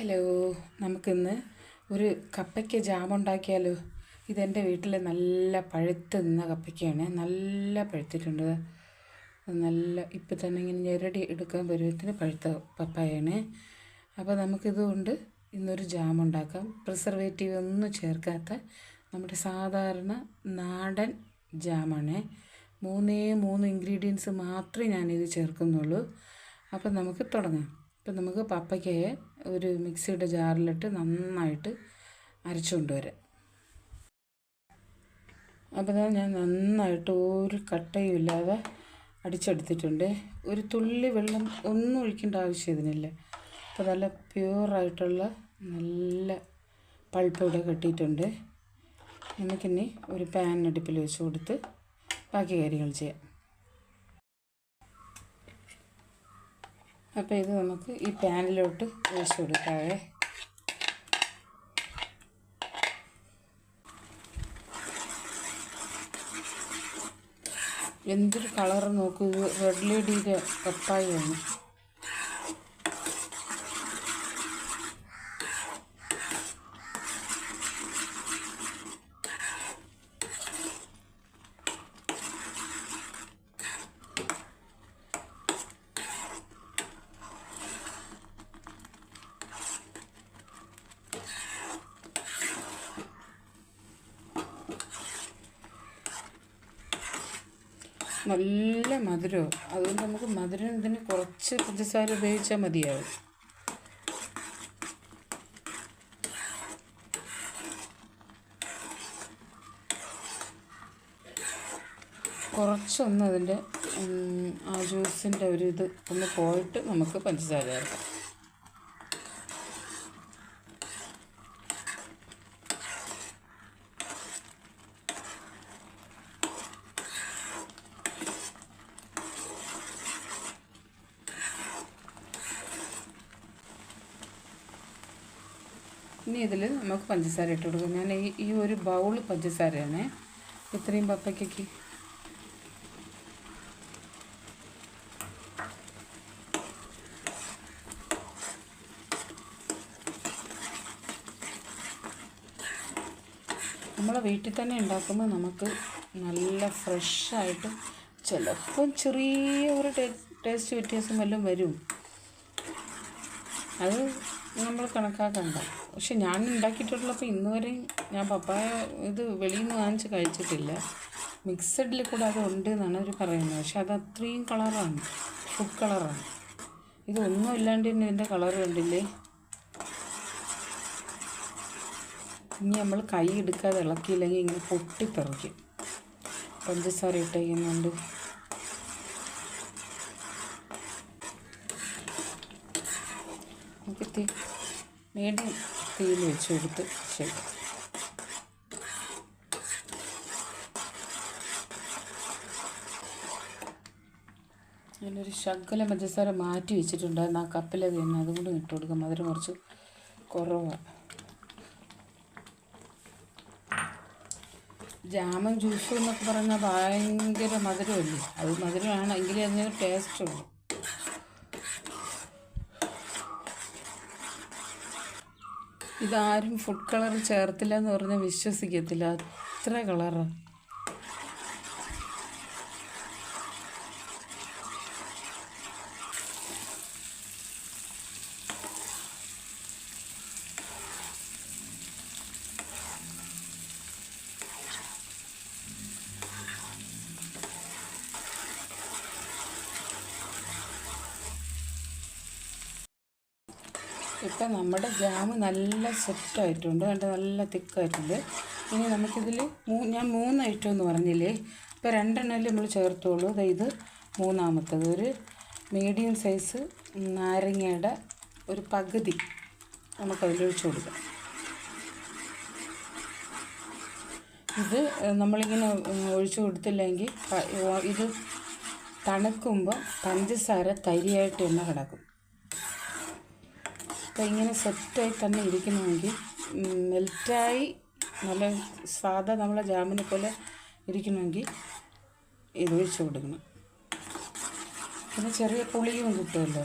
Hello നമുക്കിന്ന് ഒരു കപ്പയ്ക്ക് jam ഉണ്ടാക്കിയാലോ ഇതെന്റെ വീട്ടിൽ നല്ല പഴുത്ത് നിന്ന കപ്പയ്ക്കാണ്. നല്ല പഴുത്തിട്ടുണ്ട്. നല്ല ഇപ്പം തന്നെ ഇങ്ങനെ ഞെരടി എടുക്കാൻ പരുവത്തിന് പഴുത്ത പപ്പായാണ്. അപ്പോൾ നമുക്കിതുകൊണ്ട് ഇന്നൊരു ജാം ഉണ്ടാക്കാം പ്രിസർവേറ്റീവ് ഒന്നും ചേർക്കാത്ത നമ്മുടെ സാധാരണ നാടൻ ജാമാണ്. മൂന്നേ മൂന്ന് ഇൻഗ്രീഡിയൻസ് മാത്രമേ ഞാനിത് ചേർക്കുന്നുള്ളൂ. അപ്പം നമുക്ക് തുടങ്ങാം. ഇപ്പം നമുക്ക് പപ്പയ്ക്കയെ ഒരു മിക്സിയുടെ ജാറിലിട്ട് നന്നായിട്ട് അരച്ചു കൊണ്ടുവരാം. അപ്പോൾ ഞാൻ നന്നായിട്ട് ഒരു കട്ടയും ഇല്ലാതെ അടിച്ചെടുത്തിട്ടുണ്ട്. ഒരു തുള്ളി വെള്ളം ഒന്നും ഒഴിക്കേണ്ട ആവശ്യം ഇതിനില്ല. അപ്പോൾ നല്ല പ്യുവറായിട്ടുള്ള നല്ല പൾപ്പ് ഇവിടെ കെട്ടിയിട്ടുണ്ട്. നമുക്കിനി ഒരു പാൻ അടുപ്പിൽ വെച്ച് കൊടുത്ത് ബാക്കി കാര്യങ്ങൾ ചെയ്യാം. അപ്പോൾ ഇത് നമുക്ക് ഈ പാനിലോട്ട് ഒഴിച്ചു കൊടുക്കാവേ. എന്തൊരു കളർ നോക്കൂ ഇത് റെഡ് ലേഡിയുടെ പപ്പായാണ് നല്ല മധുരവും. അതുകൊണ്ട് നമുക്ക് മധുരം ഇതിന് കുറച്ച് പഞ്ചസാര ഉപയോഗിച്ചാൽ മതിയാവും. കുറച്ചൊന്ന് അതിന്റെ ആ ജ്യൂസിന്റെ ഒരു ഇത് ഒന്ന് പോയിട്ട് നമുക്ക് പഞ്ചസാര ചേർക്കാം. ഇനി ഇതിൽ നമുക്ക് പഞ്ചസാര ഇട്ട് കൊടുക്കാം. ഞാൻ ഈ ഈ ഒരു ബൗൾ പഞ്ചസാരയാണ്. ഇത്രയും പപ്പയ്ക്കൊക്കെ. നമ്മളെ വീട്ടിൽ തന്നെ ഉണ്ടാക്കുമ്പോൾ നമുക്ക് നല്ല ഫ്രഷായിട്ട് ചിലപ്പം ചെറിയ ഒരു ടേസ്റ്റ് വ്യത്യാസം വല്ലതും വരും. അത് നമ്മൾ കണക്കാക്കണ്ട. പക്ഷെ ഞാൻ ഉണ്ടാക്കിയിട്ടുള്ളപ്പോൾ ഇന്ന് വരെയും ഞാൻ പപ്പായ ഇത് വെളിയിൽ നിന്ന് വാങ്ങിച്ച് കഴിച്ചിട്ടില്ല. മിക്സഡിൽ കൂടെ അത് ഉണ്ട് എന്നാണ് അവർ പറയുന്നത്. പക്ഷെ അത് അത്രയും കളറാണ്. ഫുഡ് കളറാണ്. ഇതൊന്നും ഇല്ലാണ്ട് തന്നെ ഇതിന്റെ കളർ കണ്ടില്ലേ? ഇനി നമ്മൾ കൈ എടുക്കാതെ ഇളക്കിയില്ലെങ്കിൽ ഇങ്ങനെ പൊട്ടിത്തെറിക്കും. പഞ്ചസാര ഇട്ടേക്കുന്നുണ്ട്. നമുക്ക് തീ മീഡിയം തീയിൽ വെച്ച് കൊടുത്ത് ശരി. ഞാനൊരു ശകല പഞ്ചസാര മാറ്റി വെച്ചിട്ടുണ്ടായിരുന്നു ആ കപ്പിലത് തന്നെ അതുകൊണ്ട് ഇട്ട് കൊടുക്കാം. മധുരം കുറച്ച് കുറവാണ് ജാമും ജ്യൂസും എന്നൊക്കെ പറഞ്ഞാൽ ഭയങ്കര മധുരമല്ലേ? അത് മധുരമാണ്. എങ്കിലേ അതിന് ടേസ്റ്റ് ഉള്ളൂ. ഇതാരും ഫുഡ് കളർ ചേർത്തില്ല എന്ന് പറഞ്ഞാൽ വിശ്വസിക്കത്തില്ല. അത്ര കളറാണ് ഇപ്പം നമ്മുടെ ജാമ് നല്ല സെറ്റായിട്ടുണ്ട് കണ്ട്? നല്ല തിക്കായിട്ടുണ്ട്. ഇനി നമുക്കിതിൽ മൂ ഞാൻ മൂന്ന് ഐറ്റം എന്ന് പറഞ്ഞില്ലേ? ഇപ്പോൾ രണ്ടെണ്ണം നമ്മൾ ചേർത്തോളൂ അതായത് മൂന്നാമത്തത്. ഒരു മീഡിയം സൈസ് നാരങ്ങയുടെ ഒരു പകുതി നമുക്കതിൽ ഒഴിച്ചു കൊടുക്കാം. ഇത് നമ്മളിങ്ങനെ ഒഴിച്ചു കൊടുത്തില്ലെങ്കിൽ ഇത് തണുക്കുമ്പോൾ പഞ്ചസാര തരിയായിട്ട് തന്നെ കിടക്കും. അപ്പോൾ ഇങ്ങനെ സെറ്റായി തന്നെ ഇരിക്കണമെങ്കിൽ മെൽറ്റായി നല്ല സാധാ നമ്മളെ ജാമിനെ പോലെ ഇരിക്കണമെങ്കിൽ ഇത് ഒഴിച്ച് കൊടുക്കണം. പിന്നെ ചെറിയ പുളിയും കിട്ടുമല്ലോ?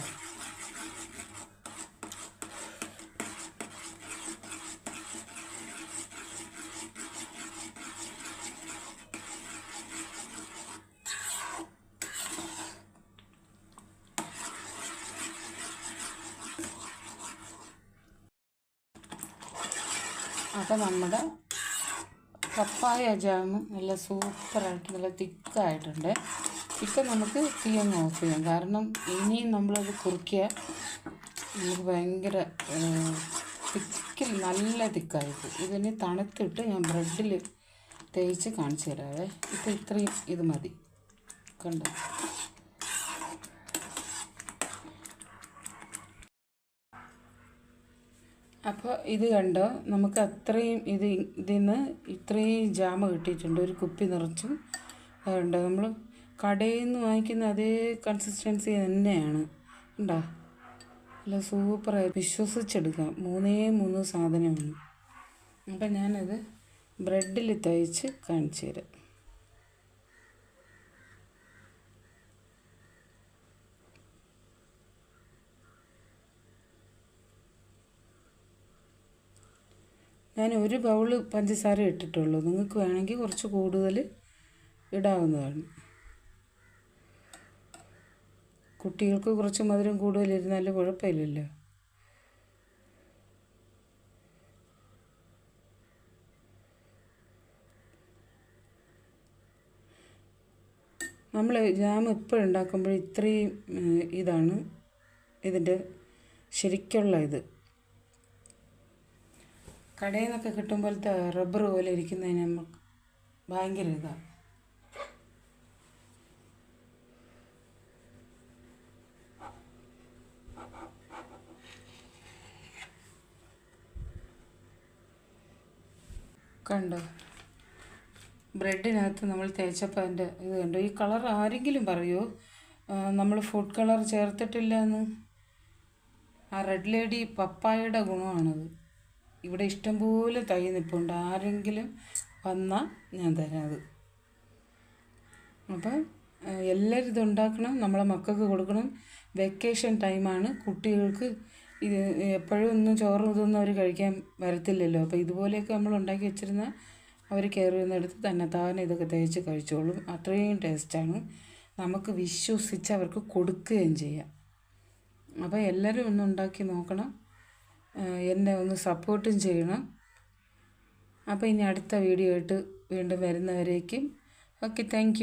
അപ്പോൾ നമ്മുടെ പപ്പായ ജാം നല്ല സൂപ്പറായിട്ട് നല്ല തിക്കായിട്ടുണ്ട്. ഇപ്പം നമുക്ക് തീ അങ്ങ് ഓഫ് ചെയ്യാം. കാരണം ഇനിയും നമ്മളത് കുറുക്കിയാൽ നമുക്ക് ഭയങ്കര തിക്കിൽ നല്ല തിക്കായിട്ട് ഇതിന് തണുത്തിട്ട് ഞാൻ ബ്രെഡിൽ തേച്ച് കാണിച്ചു തരാവേ. ഇപ്പം ഇത്രയും ഇത് മതി. കണ്ടോ? അപ്പോൾ ഇത് കണ്ടോ? നമുക്ക് അത്രയും ഇത് ഇതിൽ നിന്ന് ഇത്രയും ജാമ കിട്ടിയിട്ടുണ്ട്. ഒരു കുപ്പി നിറച്ചും അതുകൊണ്ട് നമ്മൾ കടയിൽ നിന്ന് വാങ്ങിക്കുന്ന അതേ കൺസിസ്റ്റൻസി തന്നെയാണ്. ഉണ്ടോ നല്ല സൂപ്പറായി വിശ്വസിച്ചെടുക്കാം. മൂന്നേ മൂന്ന് സാധനമാണ്. അപ്പം ഞാനത് ബ്രെഡിൽ തയ്ച്ച് കാണിച്ചു തരാം ഞാൻ ഒരു ബൗൾ പഞ്ചസാര ഇട്ടിട്ടുള്ളൂ. നിങ്ങൾക്ക് വേണമെങ്കിൽ കുറച്ച് കൂടുതൽ ഇടാവുന്നതാണ്. കുട്ടികൾക്ക് കുറച്ച് മധുരം കൂടുതലിരുന്നാലും കുഴപ്പമില്ലല്ലോ. നമ്മൾ ജാം എപ്പോഴുണ്ടാക്കുമ്പോൾ ഇത്രയും ഇതാണ് ഇതിന്റെ ശരിക്കുള്ള ഇത്. കടയിൽ നിന്നൊക്കെ കിട്ടുമ്പോഴത്തെ റബ്ബർ പോലെ ഇരിക്കുന്നതിന് നമുക്ക് ഭയങ്കര ഇതാണ് കണ്ടോ? ബ്രെഡിനകത്ത് നമ്മൾ തേച്ചപ്പോൾ അതിന്റെ ഇത് കണ്ടോ? ഈ കളർ ആരെങ്കിലും പറയുമോ നമ്മൾ ഫുഡ് കളർ ചേർത്തിട്ടില്ല എന്ന് ആ റെഡ് ലേഡി പപ്പായയുടെ ഗുണമാണത്. ഇവിടെ ഇഷ്ടംപോലെ തൈ നിൽപ്പുണ്ട് ആരെങ്കിലും വന്നാൽ ഞാൻ തരാം അത്. അപ്പം എല്ലാവരും ഇത് ഉണ്ടാക്കണം. നമ്മളെ മക്കൾക്ക് കൊടുക്കണം. വെക്കേഷൻ ടൈമാണ് കുട്ടികൾക്ക് ഇത് എപ്പോഴും ഒന്നും ചോറ് ഇതൊന്നും അവർ കഴിക്കാൻ വരത്തില്ലല്ലോ. അപ്പോൾ ഇതുപോലെയൊക്കെ നമ്മൾ ഉണ്ടാക്കി വെച്ചിരുന്നാൽ അവർ കയറി വന്നെടുത്ത് തന്നെ താനെ ഇതൊക്കെ തേച്ച് കഴിച്ചോളും. അത്രയും ടേസ്റ്റാണ് നമുക്ക് വിശ്വസിച്ച് അവർക്ക് കൊടുക്കുകയും ചെയ്യാം. അപ്പോൾ എല്ലാവരും ഒന്ന് ഉണ്ടാക്കി നോക്കണം. എന്നെ ഒന്ന് സപ്പോർട്ടും ചെയ്യണം. അപ്പോൾ ഇനി അടുത്ത വീഡിയോ ആയിട്ട് വീണ്ടും വരുന്നവരേക്കും. Okay thank